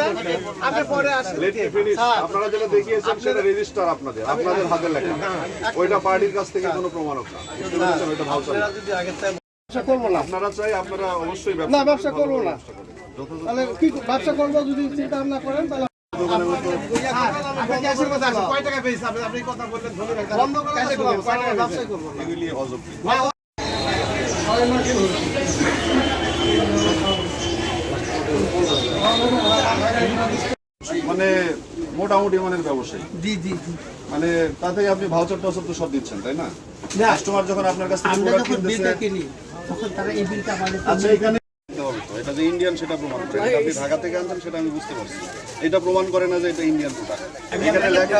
দেন আপনি পরে আসেন. আপনারা যেটা দেখিয়েছেন সেটা রেজিস্টার আপনাদের আপনাদের হাতে লেখা। ওইটা পার্টির কাছ থেকে কোনো প্রমাণক না। ওইটা ভাউচার ব্যবসা করব না। আপনারা চাই আপনারা অবশ্যই না, ব্যবসা করব না। তাহলে কি ব্যবসা করব যদি চিন্তা ভাবনা করেন তাহলে দোকানের মতো বন্ধ করে ব্যবসা করব এগুলি মানে মোটামুটি মানের ব্যবসায়ী। জি জি মানে তাতে আপনি ভাউচার টাউচার তো সব দিচ্ছেন তাই না। কাস্টমার যখন আপনার কাছ থেকে প্রোডাক্ট কিনতেছে তখন তারা এই বিলটা আমাদের আচ্ছা এখানে। এটা যে ইন্ডিয়ান সেটা প্রমাণ করে। আপনি ঢাকা থেকে আনছেন সেটা আমি বুঝতে পারছি। এটা প্রমাণ করে না যে এটা ইন্ডিয়ান প্রোডাক্ট এখানে লেখা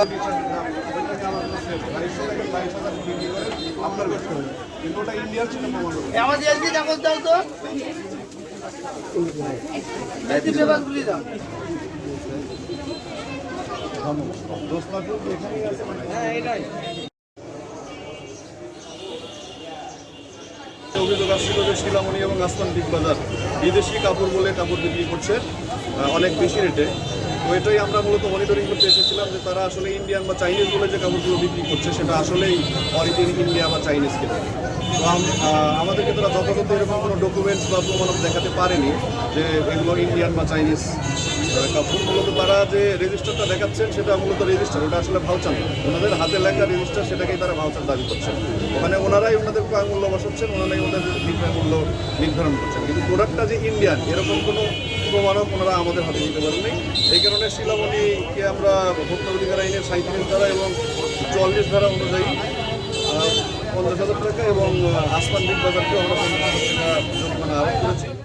আপনার কিন্তু ওটা ইন্ডিয়ান সেটা প্রমাণ করে আমাদের দাও তো। শিলামণি এবং আসমান বিগ বাজার বিদেশি কাপড় বলে কাপড় বিক্রি করছে অনেক বেশি রেটে তো এটাই আমরা মূলত মনিটরিং করতে এসেছিলাম যে তারা আসলে ইন্ডিয়ান বা চাইনিজ বলে যে কাপড়গুলো বিক্রি করছে সেটা আসলেই অরিজিন ইন্ডিয়া বা চাইনিজ কিনা তো আম- আহ, আমাদেরকে যথাযথ এরকম কোনো ডকুমেন্টস বা প্রমাণ দেখাতে পারেনি যে এগুলো ইন্ডিয়ান বা চাইনিজ কাপড়। মূলত তারা যে রেজিস্টারটা দেখাচ্ছেন, সেটা মূলত রেজিস্টার ওটা আসলে ভাউচার ওনাদের হাতে লেখা রেজিস্টার সেটাকেই তারা ভাউচার দাবি করছেন। ওখানে ওনারাই ওনাদের ক্রয় মূল্য বসাচ্ছেন, ওনারাই ওনাদের বিক্রয় মূল্য নির্ধারণ করছেন। কিন্তু প্রোডাক্টটা যে ইন্ডিয়ান এরকম কোনো প্রমাণক ওনারা আমাদের হাতে দিতে পারেননি। এই কারণে শিলামণিকে আমরা ভোক্তা অধিকার আইনের সাঁত্রিশ ধারা এবং চল্লিশ ধারা অনুযায়ী পঞ্চাশ হাজার টাকা এবং আসমান বিগ বাজারকেও আমরা আরোপ করেছি।